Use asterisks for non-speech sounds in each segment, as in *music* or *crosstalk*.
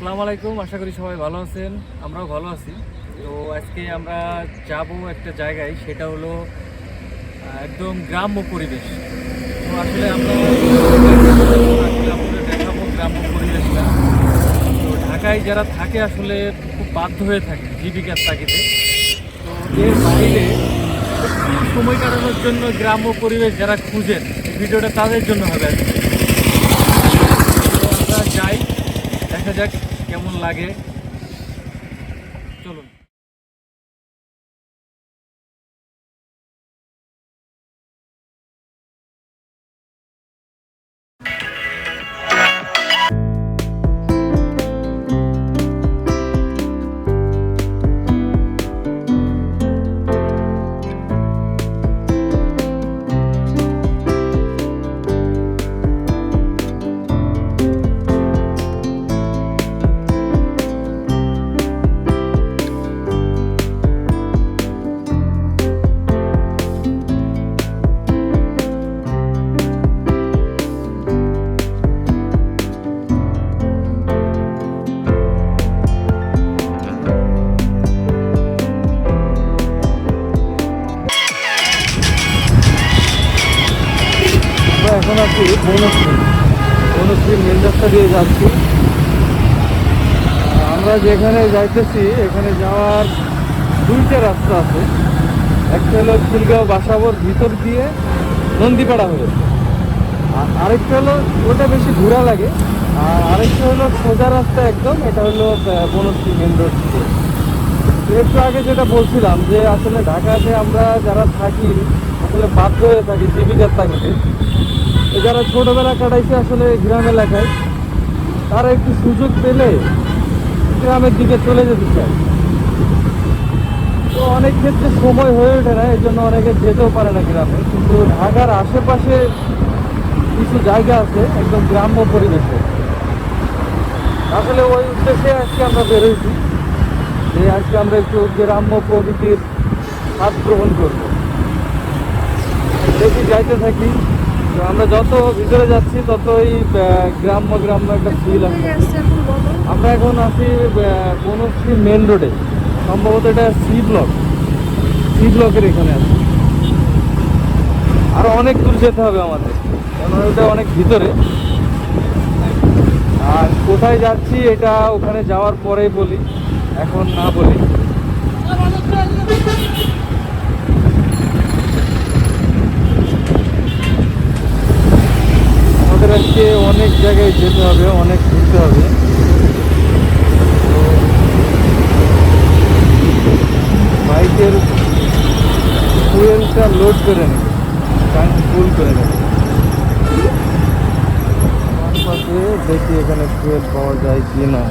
আসসালামু আলাইকুম, আশা করি সবাই ভালো আছেন, আমরাও ভালো আছি। তো আজকে আমরা যাব একটা জায়গায়, সেটা হলো একদম গ্রাম্য পরিবেশ। তো আসলে আমরা দেখাবো গ্রাম্য পরিবেশটা। তো ঢাকায় যারা থাকে, আসলে খুব বাধ্য হয়ে থাকে জীবিকার তাগিদে। তো এর বাইরে সময় কাটানোর জন্য গ্রাম্য পরিবেশ যারা খুঁজেন ভিডিওটা তাদের জন্য হবে আজকে। আমরা যাই, দেখা যাক কেমন যাইতেছি, এখানে যাওয়ার দুইটা রাস্তা আছে। একটা হলো খিলগাঁও বাসাবর ভিতর দিয়ে নন্দীপাড়া হয়ে আর আরেকটা হলো, ওটা বেশি ঘোরা লাগে। আর আরেকটা হলো সোজা রাস্তা একদম, এটা হলো বনশ্রী মেন রোড একটু আগে যেটা বলছিলাম যে আসলে ঢাকাতে আমরা যারা থাকি, আসলে বাধ্য হয়ে থাকি জীবিকার তাগিদে যারা ছোটবেলা কাটাইছে আসলে গ্রাম এলাকায়, তারা একটু সুযোগ পেলে গ্রামের দিকে চলে যেতে চায়। তো অনেক ক্ষেত্রে সময় হয়ে ওঠে না এই জন্য অনেকে যেতেও পারে না গ্রামে। কিন্তু ঢাকার আশেপাশে কিছু জায়গা আছে, একদম গ্রাম্য পরিবেশে। আসলে ওই উদ্দেশ্যে আজকে আমরা বেরোইছি। যে আজকে আমরা একটু গ্রাম্য প্রকৃতির হাত গ্রহণ করব। দেখি, যাইতে থাকি। আমরা যত ভিতরে যাচ্ছি, ততই গ্রাম্য গ্রাম্য একটা ফিল আসছে। আমরা এখন আছি বনশ্রী মেন রোডে সম্ভবত এটা সি ব্লক সি ব্লকের এখানে আছে। আরও অনেক দূর যেতে হবে আমাদের। কারণ ওটা অনেক ভিতরে। আর কোথায় যাচ্ছি এটা ওখানে যাওয়ার পরেই বলি। এখন না বলি। আমাদের আজকে অনেক জায়গায় যেতে হবে, অনেক ঘুরতে হবে। বাইকের ফুয়েলটা লোড করে নেবে টাইম ফুল করে নেবে। দেখি এখানে ফুয়েল পাওয়া যায় কি না।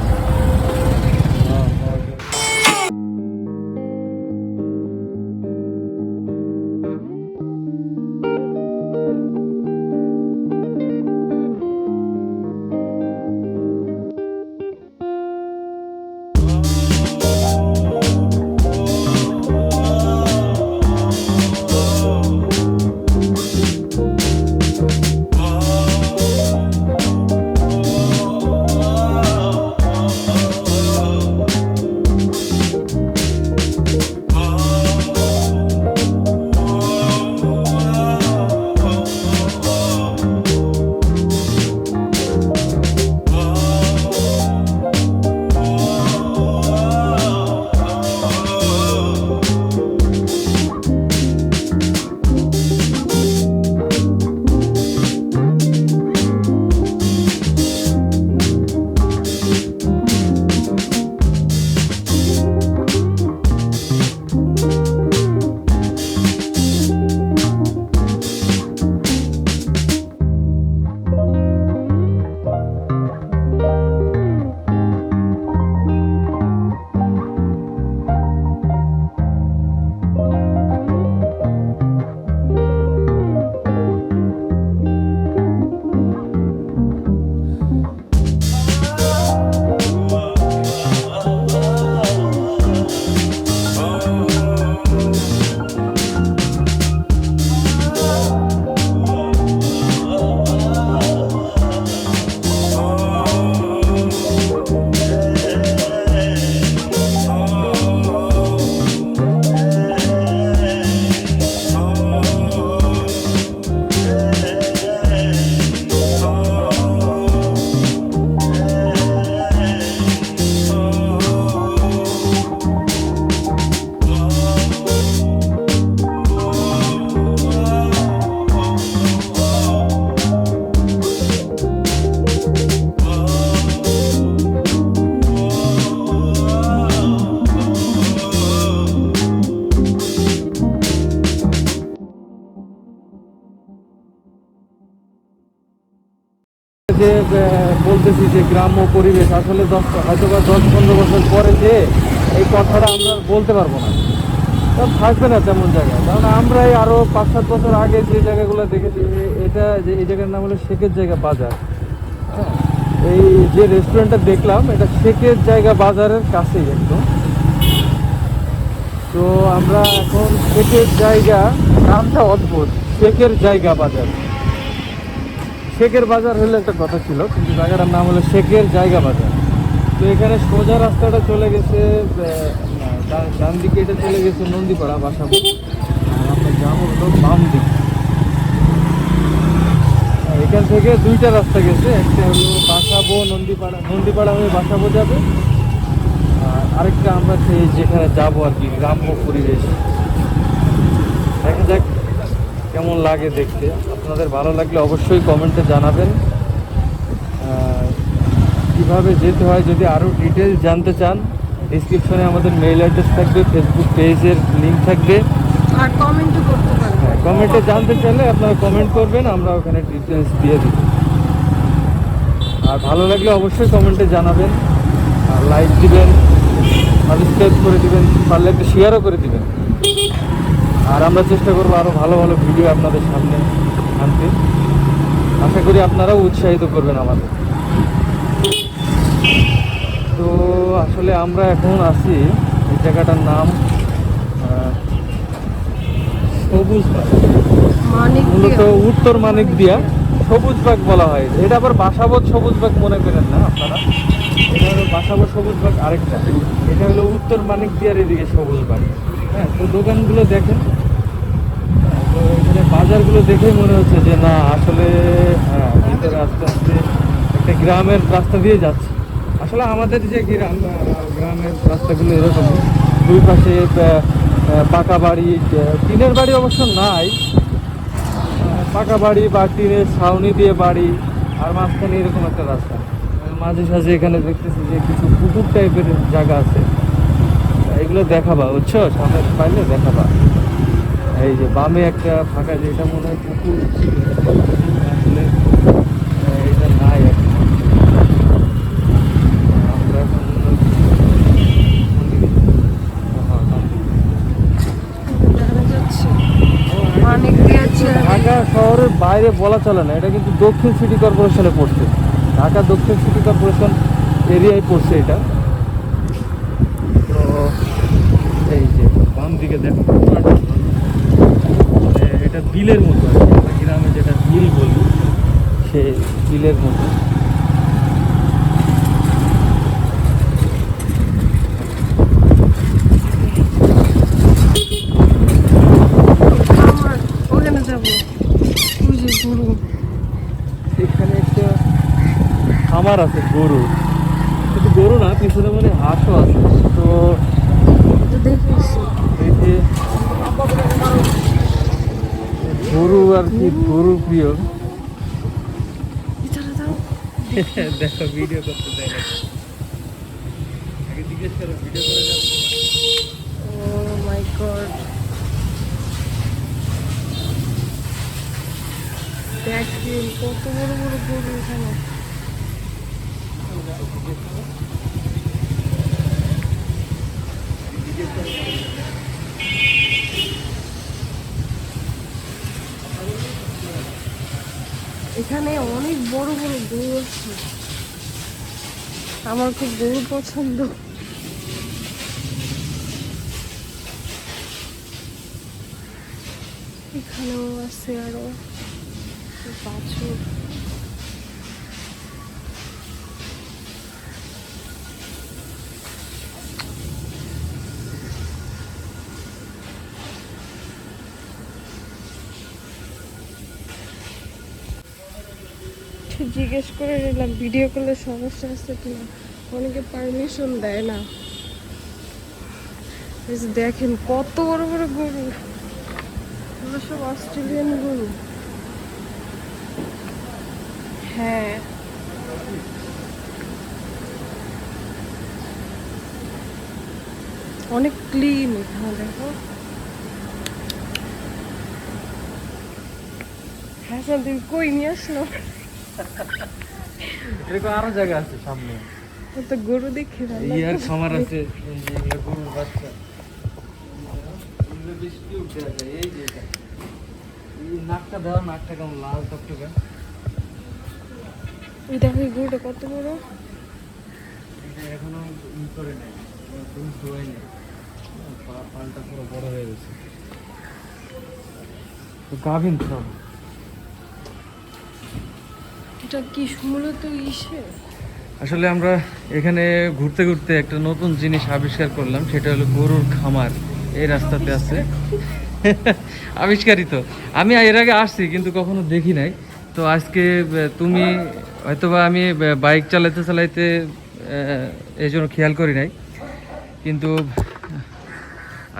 গ্রাম্য পরিবেশ, আসলে দশ হয়তো বা দশ পনেরো বছর পরে যে এই কথাটা আমরা বলতে পারব না। কারণ থাকবে না তেমন জায়গা কারণ আমরাই আরও পাঁচ সাত বছর আগে যে জায়গাগুলো দেখেছি এটা যে, এই জায়গার নাম হলো শেখের জায়গা বাজার। হ্যাঁ এই যে রেস্টুরেন্টটা দেখলাম, এটা শেখের জায়গা বাজারের কাছেই একদম। তো আমরা এখন শেখের জায়গা, নামটা অদ্ভুত, শেখের জায়গা বাজার। শেখের বাজার হলে একটা কথা ছিল, কিন্তু জায়গাটার নাম হলো শেখের জায়গা বাজার। তো এখানে সোজা রাস্তাটা চলে গেছে ডান- দিকে এটা চলে গেছে নন্দীপাড়া বাসাবো আমরা যাব হলো বাম দিক এখান থেকে দুইটা রাস্তা গেছে, একটা হলো বাসাবো, নন্দীপাড়া নন্দীপাড়া হয়ে বাসাবো যাবে, আর আরেকটা আমরা সেই যেখানে যাব আর কি, গ্রাম্য পরিবেশ। দেখা যাক। কেমন লাগে দেখতে? আপনাদের ভালো লাগলে অবশ্যই কমেন্টে জানাবেন। কীভাবে যেতে হয় যদি আরও ডিটেলস জানতে চান ডিসক্রিপশনে আমাদের মেইল অ্যাড্রেস থাকবে ফেসবুক পেজের লিঙ্ক থাকবে। আর কমেন্টও করতে পারেন। হ্যাঁ কমেন্টে জানতে চাইলে আপনারা কমেন্ট করবেন আমরা ওখানে ডিটেলস দিয়ে দিব। আর ভালো লাগলে অবশ্যই কমেন্টে জানাবেন আর লাইক দিবেন সাবস্ক্রাইব করে দিবেন পারলে একটু শেয়ারও করে দিবেন। আর আমরা চেষ্টা করব আরও ভালো ভালো ভিডিও আপনাদের সামনে আনতে। আশা করি আপনারাও উৎসাহিত করবেন আমাদের। তো আসলে আমরা এখন আছি এই জায়গাটার নাম সবুজ। মূলত উত্তর মানিক দিয়া সবুজ বাগ বলা হয়। এটা আবার বাসাবোধ সবুজ বাগ মনে করেন না আপনারা? এটা হলো বাসাবোধ সবুজ বাগ আরেকটা। এটা হলো উত্তর মানিক দিয়ার এদিকে সবুজ বাগ। হ্যাঁ তো দোকানগুলো দেখেন। বাজারগুলো দেখেই মনে হচ্ছে যে না, আসলে হ্যাঁ আস্তে আস্তে একটা গ্রামের রাস্তা দিয়ে যাচ্ছে। আসলে আমাদের যে গ্রাম গ্রামের রাস্তাগুলো এরকম, দুই পাশে পাকা বাড়ি টিনের বাড়ি অবশ্য নাই। পাকা বাড়ি বা টিনের ছাউনি দিয়ে বাড়ি, আর মাঝখানে এরকম একটা রাস্তা। মাঝে সাঝে এখানে দেখতেছি যে কিছু পুকুর টাইপের জায়গা আছে। এগুলো দেখাবা, বুঝছ? সামনে পাইলে দেখাবা। এই যে বামে একটা ফাঁকা যেটা মনে হয় পুকুর ঢাকা শহরের বাইরে বলা চলে না, এটা কিন্তু দক্ষিণ সিটি কর্পোরেশনে পড়ছে। ঢাকা দক্ষিণ সিটি কর্পোরেশন এরিয়ায় পড়ছে এটা। তো এই যে বাম দিকে দেখো। বিলের মতো আর গ্রামে যেটা বিল বলি। সে বিলের মতো। এখানে একটা খামার আছে গরু। কিন্তু গরু না পিছনে মানে হাঁসও আছে। তো দেখেছি এই যে গরু আর কি গরু প্রিয়। *laughs* দেখো ভিডিও করতে দেয় না। আগে জিজ্ঞেস করো ভিডিও করে যাবে ও মাই গড দেখেন কত বড় বড় গরু এখানে। এখানে অনেক বড় বড় গরু আছে। আমার খুব গরু পছন্দ। এখানেও আছে আরও। বাছুর। জিজ্ঞেস করে নিলাম। ভিডিও করলে সমস্যা আছে কিনা অনেকে পারমিশন দেয় না। দেখেন কত বড় বড় গরু। সব অস্ট্রেলিয়ান গরু। হ্যাঁ। অনেক ক্লিন এখানে, দেখো। হ্যাঁ তুমি কই নিয়ে আসলো? এরকম আরও জায়গা আছে সামনে। তো গরু দেখে ভালো এই আর লাগতেছে। খামার আছে এই যে এগুলো গরুর বাচ্চা। এগুলো বেশ cute এই যে নাকটা দেওয়া নাকটা কেমন লাল টকটকে। এই দেখো গরুটা কত বড়? এখনও ই করে নেই দোয়াই নেই। পালটা পুরো বড় হয়ে গেছে। গাভিন সব। এটা কি মূলত ইসে? আসলে আমরা এখানে ঘুরতে ঘুরতে একটা নতুন জিনিস আবিষ্কার করলাম সেটা হলো গরুর খামার। এই রাস্তাতে আছে। আবিষ্কারিত। আমি এর আগে আসছি কিন্তু কখনো দেখি নাই। তো আজকে তুমি হয়তোবা আমি বাইক চালাতে চালাইতে এই জন্য খেয়াল করি নাই। কিন্তু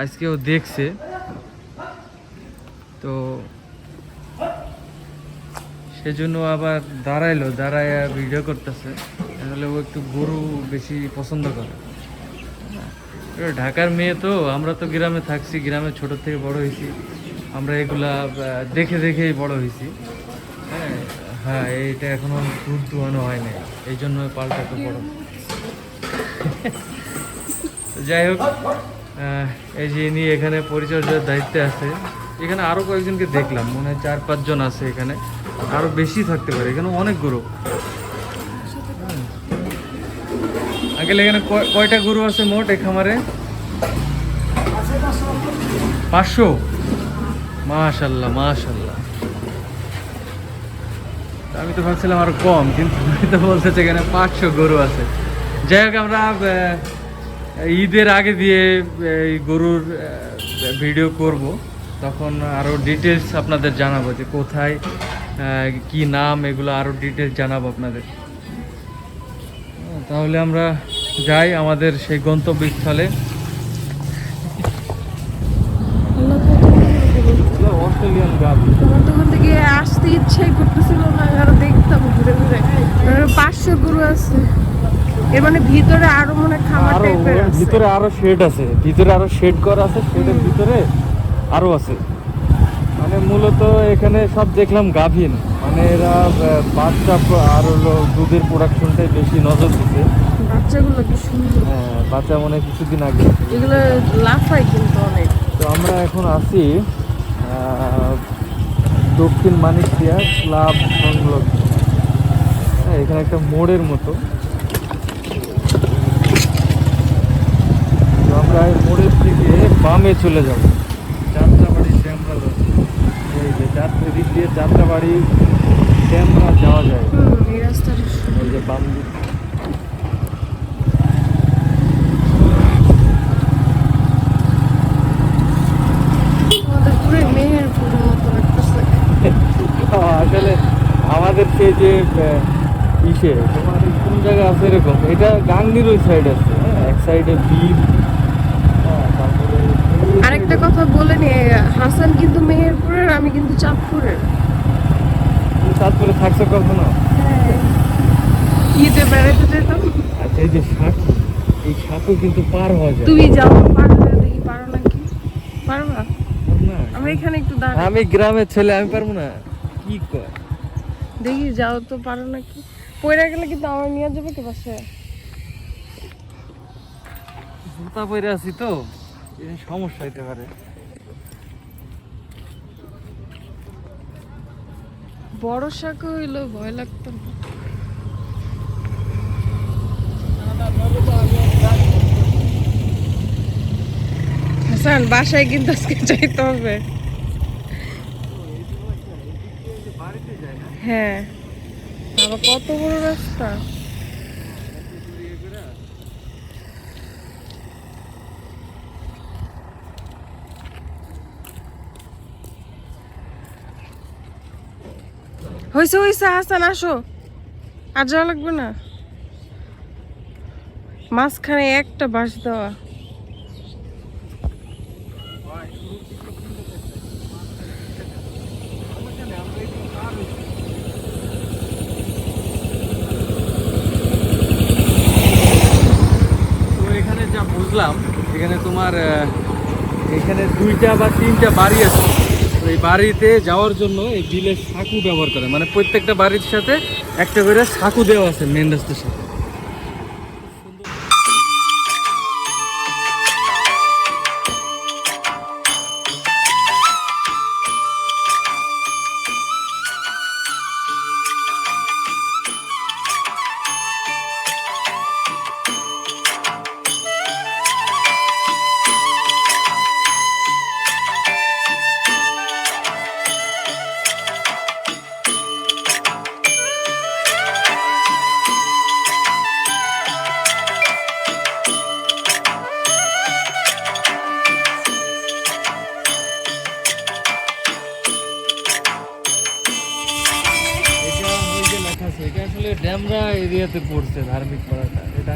আজকেও দেখছে। তো সেজন্য আবার দাঁড়াইলো দাঁড়ায় ভিডিও করতেছে। তাহলে ও একটু গরু বেশি পছন্দ করে। ঢাকার মেয়ে তো, আমরা তো গ্রামে থাকছি গ্রামে ছোট থেকে বড় হয়েছি। আমরা এগুলা দেখে দেখেই বড় হয়েছি। হ্যাঁ হ্যাঁ এইটা এখনও দুধ দোয়ানো হয় নাই। এই জন্য পালটা তো বড়। যাই হোক এই যে ইনি এখানে পরিচর্যার দায়িত্বে আছে। এখানে আরও কয়েকজনকে দেখলাম, মনে হয় চার পাঁচজন আছে এখানে। আরও বেশি থাকতে পারে, এখানে অনেক গরু। আগে এখানে কয়টা গরু আছে মোট এই খামারে? পাঁচশো? মাশাল্লাহ মাশাল্লাহ। আমি তো ভাবছিলাম আরও কম, কিন্তু তো এখানে পাঁচশো গরু আছে। যাই হোক, আমরা ঈদের আগে দিয়ে এই গরুর ভিডিও করব। তখন আরও ডিটেলস আপনাদের জানাব যে কোথায় কি নাম এগুলো আরও ডিটেলস জানাব আপনাদের। তাহলে আমরা যাই আমাদের সেই গন্তব্যস্থলে। অস্ট্রেলিয়ান থেকে আসতে ইচ্ছাই করতেছিল না আর দেখতাম ঘুরে ঘুরে। পাঁচশো গরু আছে। এর মানে ভিতরে আরও মনে খামার টাইপের আছে ভিতরে আরও শেড আছে। ভিতরে আরও শেড করা আছে শেডের ভিতরে আরও আছে। মানে মূলত এখানে সব দেখলাম গাভীন। মানে এরা বাচ্চা আর হলো দুধের প্রোডাকশনটাই বেশি নজর দিচ্ছে বাচ্চাগুলো কি সুন্দর। হ্যাঁ, বাচ্চা মনে কিছুদিন আগে। এগুলো লাফায় কিন্তু অনেক। তো আমরা এখন আছি দক্ষিণ মানিকদিয়া ক্লাব সংলগ্ন। হ্যাঁ এখানে একটা মোড়ের মতো। আমরা এই মোড়ের দিকে বামে চলে যাব। এই যে যাত্রা দিক দিয়ে যাত্রাবাড়ি শ্যামরা যাওয়া যায়। এই রাস্তাটা এই যে বাম দিক। আমাদের পুরো মেহেরপুরের মতো লাগতেছে। *laughs* আসলে আমাদের সেই যে ইসে তোমার কোন জায়গায় আছে এরকম? এটা গাঙ্গির ওই সাইড আছে হ্যাঁ, এক সাইডে বিল আরেকটা কথা বলে নি হাসান কিন্তু মেহেরপুরের আমি কিন্তু চাঁদপুরের। তারপরে থাকছে কখনো? ঈদে বেড়াতে যেতাম। আচ্ছা এই যে সাঁকু এই সাঁকু কিন্তু পার হওয়া যায়। তুমি যাও পারবে দেখি পারো নাকি? পারবা না। আমরা এখানে একটু দাঁড়াই। আমি গ্রামের ছেলে আমি পারব না। কি কয় দেখি যাও তো পারো নাকি? পয়রা গেলে কিন্তু আমার নিয়ে যাবে কি পাশে? জুতা পরে আছি তো। সমস্যা হইতে পারে। বড় শাক হইল ভয় লাগতো না। বাসায় কিন্তু আজকে যাইতে হবে। হ্যাঁ। কত বড় রাস্তা? হয়েছে হয়েছে হাসান আসো। আর যাওয়া লাগবে না। মাঝখানে একটা বাস দেওয়া। বুঝলাম, এখানে তোমার এখানে দুইটা বা তিনটা বাড়ি আছে। এই বাড়িতে যাওয়ার জন্য এই বিলের সাঁকু ব্যবহার করে। মানে প্রত্যেকটা বাড়ির সাথে একটা করে সাঁকু দেওয়া আছে মেন রাস্তার সাথে।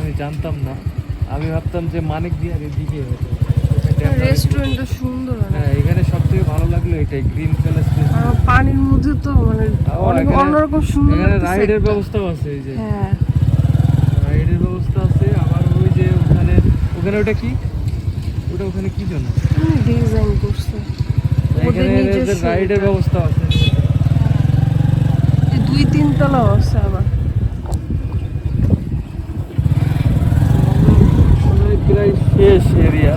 আমি জানতাম না। আমি ভাবতাম যে মানিক দিয়ার এদিকে হতো রেস্টুরেন্টটা সুন্দর হ্যাঁ এখানে সব থেকে ভালো লাগল এটাই গ্রিন প্যালেস পানির মধ্যে তো মানে অনেক অন্যরকম সুন্দর এখানে রাইডের। ব্যবস্থাও আছে এই যে। হ্যাঁ। রাইডের ব্যবস্থা আছে আবার ওই যে ওখানে ওখানে ওটা কি? ওটা ওখানে কি জন্য? ডিজাইন করছে। এখানে রাইডের ব্যবস্থা আছে। এই দুই তিন তলা আছে আবার মনে হয় প্রায় শেষ এরিয়া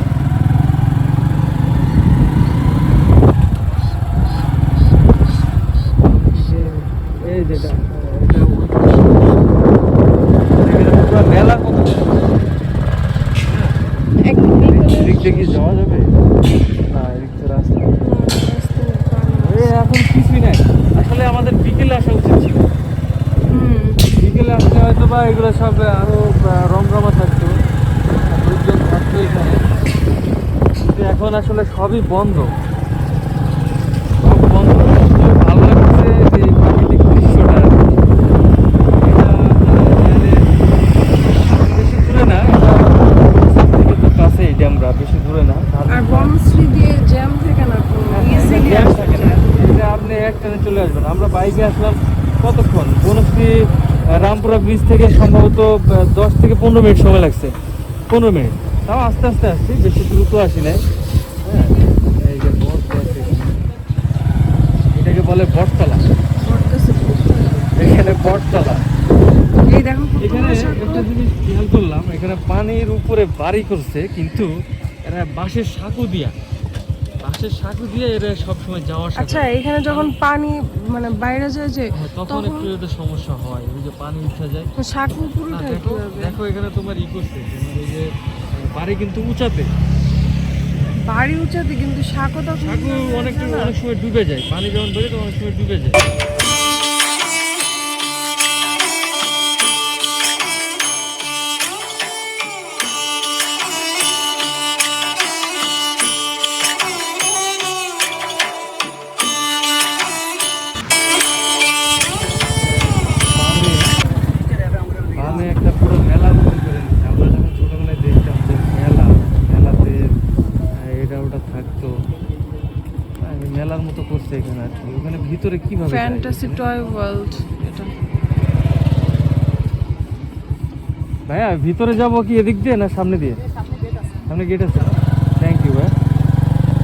এই যেটা মেলা কত? এদিক যাওয়া যাবে? না এদিক থেকে রাস্তা। এ এখন কিছুই নাই। আসলে আমাদের বিকেলে আসা উচিত ছিল। বিকেলে আসলে হয়তো বা এগুলো সব আরও রমরমা থাকতো। এখানে আসলে সবই বন্ধ। সব বন্ধ। ভালো লাগছে যে প্রাকৃতিক দৃশ্যটা এটা বেশি দূরে না ড্যামরা বেশি দূরে না। আর বনশ্রী দিয়ে জ্যাম থাকে না জ্যাম থাকে না। এটা আপনি এক টানে চলে আসবেন। আমরা বাইকে আসলাম কতক্ষণ? বনশ্রী রামপুরা ব্রিজ থেকে সম্ভবত দশ থেকে পনেরো মিনিট সময় লাগছে। পনেরো মিনিট। তাও আস্তে আস্তে আসছি বেশি দ্রুত আসি নাই। হ্যাঁ এই যে বট এটাকে বলে বটতলা এখানে বটতলা এই দেখো এখানে একটা জিনিস খেয়াল করলাম এখানে পানির উপরে বাড়ি করছে কিন্তু এরা বাঁশের সাঁকু দিয়া। বাঁশের সাঁকু দিয়ে এরা সবসময় যাওয়া আসা আচ্ছা এখানে যখন পানি মানে বাইরে যায় যে হ্যাঁ, তখন একটু এটা সমস্যা হয়। ওই যে পানি উঠে যায়। সাঁকু দেখো এখানে তোমার ই করছে। তোমার এই যে বাড়ি কিন্তু উঁচাতে। বাড়ি উঁচাতে কিন্তু সাঁকো তখন সাঁকু অনেকটা অনেক সময় ডুবে যায়। পানি যখন বেরোয় তখন অনেক সময় ডুবে যায়। একটা পুরো ভিতরে কীভাবে ফ্যান্টাসি টয় ওয়ার্ল্ড এটা। ভাইয়া ভিতরে যাব কি এদিক দিয়ে না সামনে দিয়ে? সামনে গেট আছে। থ্যাংক ইউ ভাই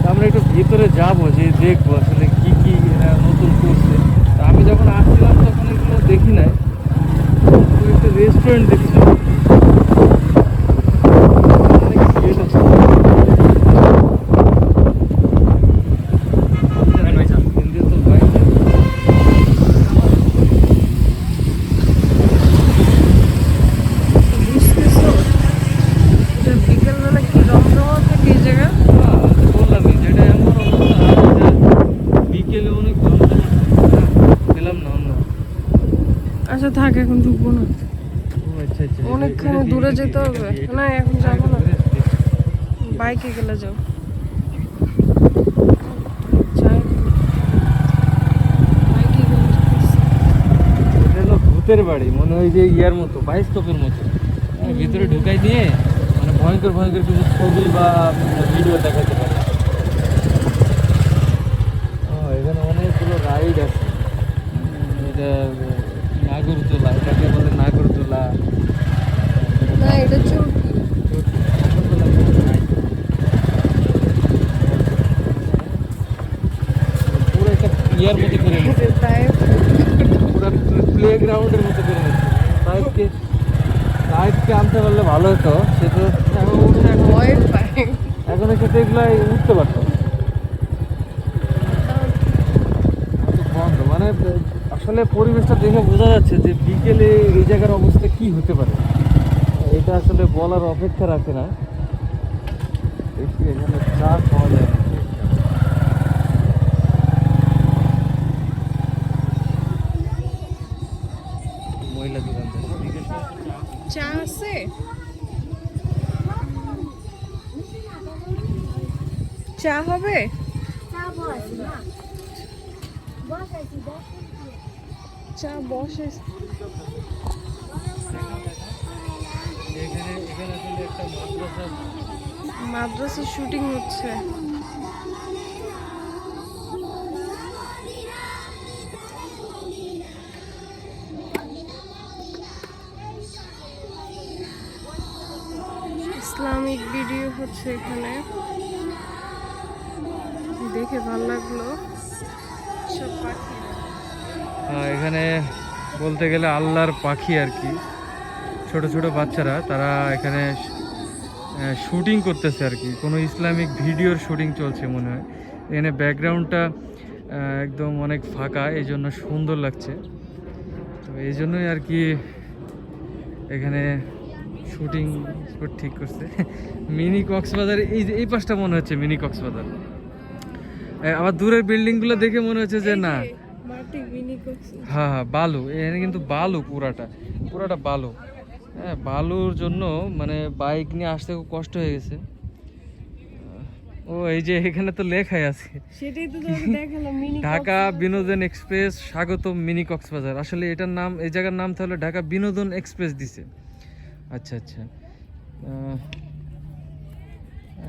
তা আমরা একটু ভিতরে যাব যে দেখব আসলে কি কি এরা নতুন করছে। তা আমি যখন আসছিলাম তখন এগুলো দেখি নাই। একটা রেস্টুরেন্ট দেখছিলাম অনেক gate আছে। হিন্দি তো ভাই বুঝতেছো এটা বিকেলবেলা কি রমরমা থাকে এই জায়গা বললামই যেটা এমন অবস্থা যে বিকেলে অনেক গরম পেলাম না অন্য আচ্ছা থাক এখন ঢুকবো না। আচ্ছা আচ্ছা অনেকখানি দূরে যেতে হবে। না, এখন যাব না। বাইকে গেলে যাও ভূতের বাড়ি মনে হয় যে ইয়ার মতো বাইস্কোপের মতো। হ্যাঁ, ভিতরে ঢুকাই দিয়ে মানে ভয়ঙ্কর ভয়ঙ্কর কিছু ছবি বা ভিডিও দেখাতে পারে। ও, এখানে অনেকগুলো রাইড আছে। এটা আহ, নাগরদোলা এটাকে বলে না এটা চলবে পুরো একটা ইয়ার মতো করে পুরো প্লে গ্রাউন্ডের মতো করে সাহেবকে সাহেবকে আনতে পারলে ভালো হতো সে তো এখন এসে এগুলো উঠতে পারতো। বন্ধ মানে আসলে পরিবেশটা দেখে বোঝা যাচ্ছে যে বিকেলে এই জায়গার অবস্থা কি হতে পারে। এটা আসলে বলার অপেক্ষা রাখে না। এখানে চা খাওয়া যায়। চা বসে। এখানে এখানে আসলে একটা মাদ্রাসা মাদ্রাসা শুটিং হচ্ছে। ইসলামিক ভিডিও হচ্ছে এখানে। বলতে গেলে আল্লাহর পাখি আর কি। ছোট ছোট বাচ্চারা তারা এখানে শুটিং করতেছে আর কি। কোনো ইসলামিক ভিডিওর শুটিং চলছে মনে হয়। এখানে ব্যাকগ্রাউন্ডটা একদম অনেক ফাঁকা এই জন্য সুন্দর লাগছে। তো এই জন্যই আর কি এখানে শুটিং স্পট ঠিক করছে। *laughs* মিনি কক্সবাজার এই যে এই পাশটা মনে হচ্ছে মিনি কক্সবাজার। আবার দূরের বিল্ডিংগুলো দেখে মনে হচ্ছে যে না। হ্যাঁ হ্যাঁ বালু। এখানে কিন্তু বালু পুরাটা। পুরাটা বালু। হ্যাঁ বালুর জন্য মানে বাইক নিয়ে আসতে খুব কষ্ট হয়ে গেছে। ও এই যে এখানে তো লেখাই আছে। সেটাই তো দেখালাম *laughs* মিনি ঢাকা বিনোদন এক্সপ্রেস স্বাগত মিনি কক্সবাজার আসলে এটার নাম এই জায়গার নাম তাহলে ঢাকা বিনোদন এক্সপ্রেস দিছে। আচ্ছা আচ্ছা।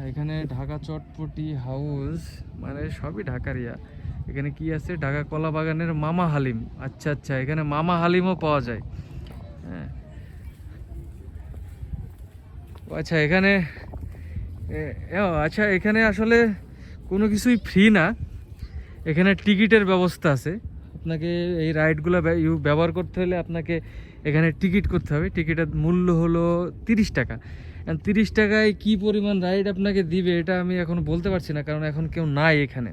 এখানে ঢাকা চটপটি হাউস মানে সবই ঢাকারিয়া এখানে কি আছে? ঢাকা কলা বাগানের মামা হালিম। আচ্ছা আচ্ছা এখানে মামা হালিমও পাওয়া যায়। হ্যাঁ। আচ্ছা এখানে আচ্ছা এখানে আসলে কোনো কিছুই ফ্রি না। এখানে টিকিটের ব্যবস্থা আছে। আপনাকে এই রাইডগুলো ব্যবহার করতে হলে আপনাকে এখানে টিকিট করতে হবে। টিকিটের মূল্য হলো তিরিশ টাকা। তিরিশ টাকায় কি পরিমাণ রাইড আপনাকে দিবে, এটা আমি এখন বলতে পারছি না, কারণ এখন কেউ নাই এখানে।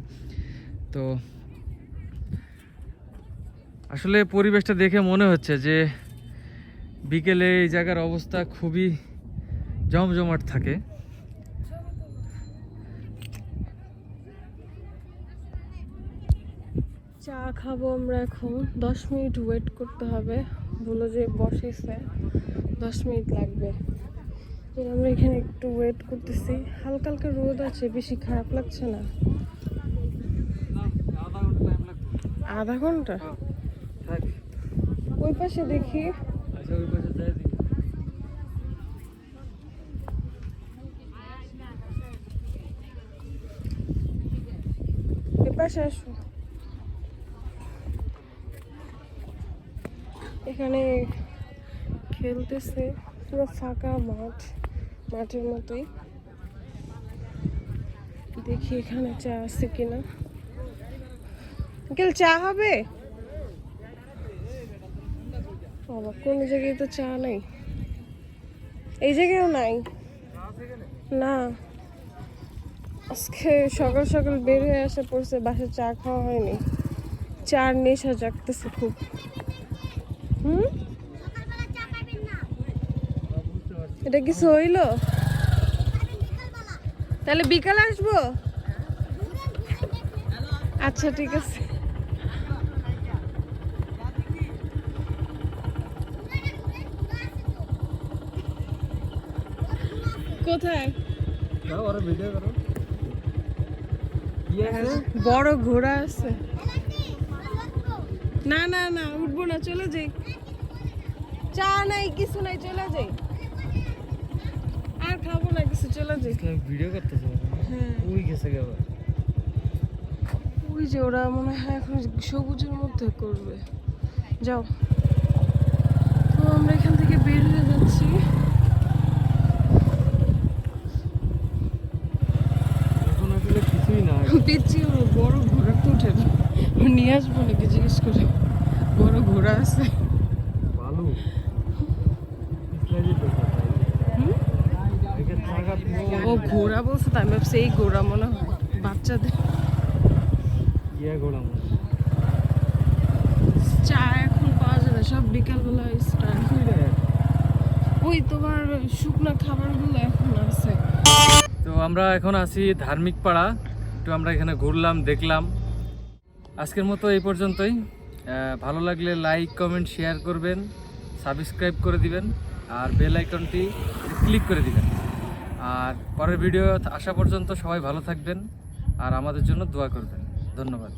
তো আসলে পরিবেশটা দেখে মনে হচ্ছে যে বিকেলে এই জায়গার অবস্থা খুবই জমজমাট থাকে। চা খাব আমরা এখন। দশ মিনিট ওয়েট করতে হবে। বলো যে বসেছে। দশ মিনিট লাগবে। আমরা এখানে একটু ওয়েট করতেছি। হালকা হালকা রোদ আছে, বেশি খারাপ লাগছে না। আধা ঘণ্টা? ওই পাশে দেখি। আচ্ছা ওই পাশে যাই দেখি। পাশে আসো। এখানে খেলতেছে পুরো ফাঁকা মাঠ মাঠের মতোই। দেখি এখানে চা আছে কিনা। আঙ্কেল চা হবে? বাবা, কোনো জায়গায় তো চা নাই? এই জায়গায়ও নাই? না। আজকে সকাল সকাল বের হয়ে আসা পড়ছে, বাসায় চা খাওয়া হয়নি। চার নেশা জাগতেছে খুব। হুম? এটা কিছু হইল তাহলে বিকাল আসব? আচ্ছা ঠিক আছে। কোথায়? ভিডিও করো। বড় ঘোড়া আছে। না না না উঠবো না চলে যাই। চা নাই কিছু নাই চলে যাই। আর খাব না কিছু চলে যাই। ভিডিও করতেছে। হ্যাঁ। ওই গেছে গে আবার। ওই যে ওরা মনে হয় এখন সবুজের মধ্যে করবে। যাও। তো আমরা এখান থেকে বের হয়ে যাচ্ছি। উটের চেয়ে বড় ঘোড়া তো উঠে না। নিয়ে আসব নাকি জিজ্ঞেস করে। বড় ঘোড়া আছে। ভালো। ও ঘোড়া বলছে তাই আমি সেই ঘোড়া মনে হয় বাচ্চাদের। চা এখন পাওয়া যায় না সব বিকালবেলা ওই তোমার শুকনো খাবারগুলো এখন আছে। তো আমরা এখন আছি ধার্মিক পাড়া একটু আমরা এখানে ঘুরলাম, দেখলাম। আজকের মতো এই পর্যন্তই। ভালো লাগলে লাইক কমেন্ট শেয়ার করবেন সাবস্ক্রাইব করে দিবেন, আর বেল আইকনটি ক্লিক করে দিবেন। আর পরের ভিডিও আসা পর্যন্ত সবাই ভালো থাকবেন, আর আমাদের জন্য দোয়া করবেন। ধন্যবাদ।